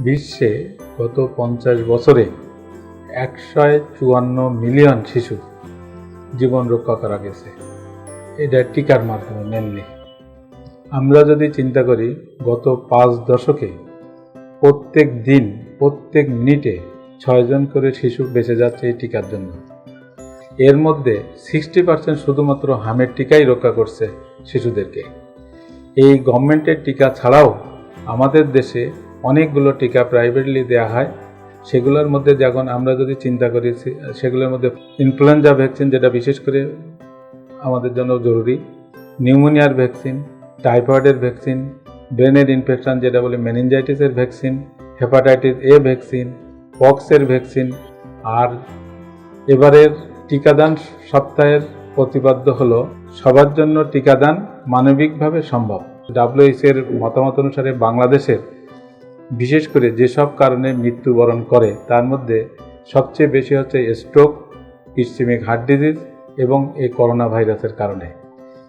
বিশ্বে গত পঞ্চাশ বছরে একশো চুয়ান্ন মিলিয়ন শিশু জীবন রক্ষা করা গেছে। এটা টিকার মাধ্যমে মেনলি আমরা যদি চিন্তা করি, গত পাঁচ দশকে প্রত্যেক দিন, প্রত্যেক মিনিটে ছয়জন করে শিশু বেঁচে যাচ্ছে এই টিকার জন্য। এর মধ্যে সিক্সটি পার্সেন্ট শুধুমাত্র হামের টিকাই রক্ষা করছে শিশুদেরকে। এই গভর্নমেন্টের টিকা ছাড়াও আমাদের দেশে অনেকগুলো টিকা প্রাইভেটলি দেওয়া হয়। সেগুলোর মধ্যে যখন আমরা যদি চিন্তা করি সেগুলোর মধ্যে ইনফ্লুয়েঞ্জা ভ্যাকসিন যেটা বিশেষ করে আমাদের জন্য জরুরি নিউমোনিয়ার ভ্যাকসিন টাইফয়েডের ভ্যাকসিন ব্রেনের ইনফেকশন যেটা বলি মেনিনজাইটিসের ভ্যাকসিন হেপাটাইটিস এ ভ্যাকসিন পক্সের ভ্যাকসিন আর এবারের টিকাদান সপ্তাহের প্রতিপাদ্য হলো, সবার জন্য টিকাদান মানবিকভাবে সম্ভব। ডাব্লিউএইচ এর মতামত অনুসারে বাংলাদেশের বিশেষ করে যেসব কারণে মৃত্যুবরণ করে, তার মধ্যে সবচেয়ে বেশি হচ্ছে স্ট্রোক ইসিমিক হার্ট ডিজিজ এবং এই করোনা ভাইরাসের কারণে।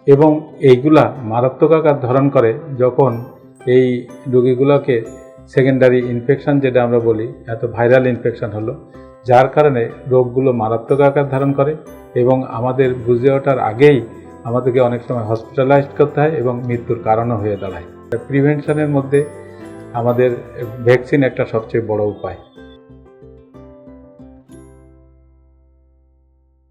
এবং এইগুলা মারাত্মক আকার ধারণ করে যখন এই রোগীগুলোকে সেকেন্ডারি ইনফেকশন যেটা আমরা বলি, এত ভাইরাল ইনফেকশন হলো, যার কারণে রোগগুলো মারাত্মক আকার ধারণ করে এবং আমাদের বুঝে ওঠার আগেই আমাদেরকে অনেক সময় হসপিটালাইজড করতে হয় এবং মৃত্যুর কারণও হয়ে দাঁড়ায়। প্রিভেনশনের মধ্যে আমাদের ভ্যাকসিন একটা সবচেয়ে বড় উপায়।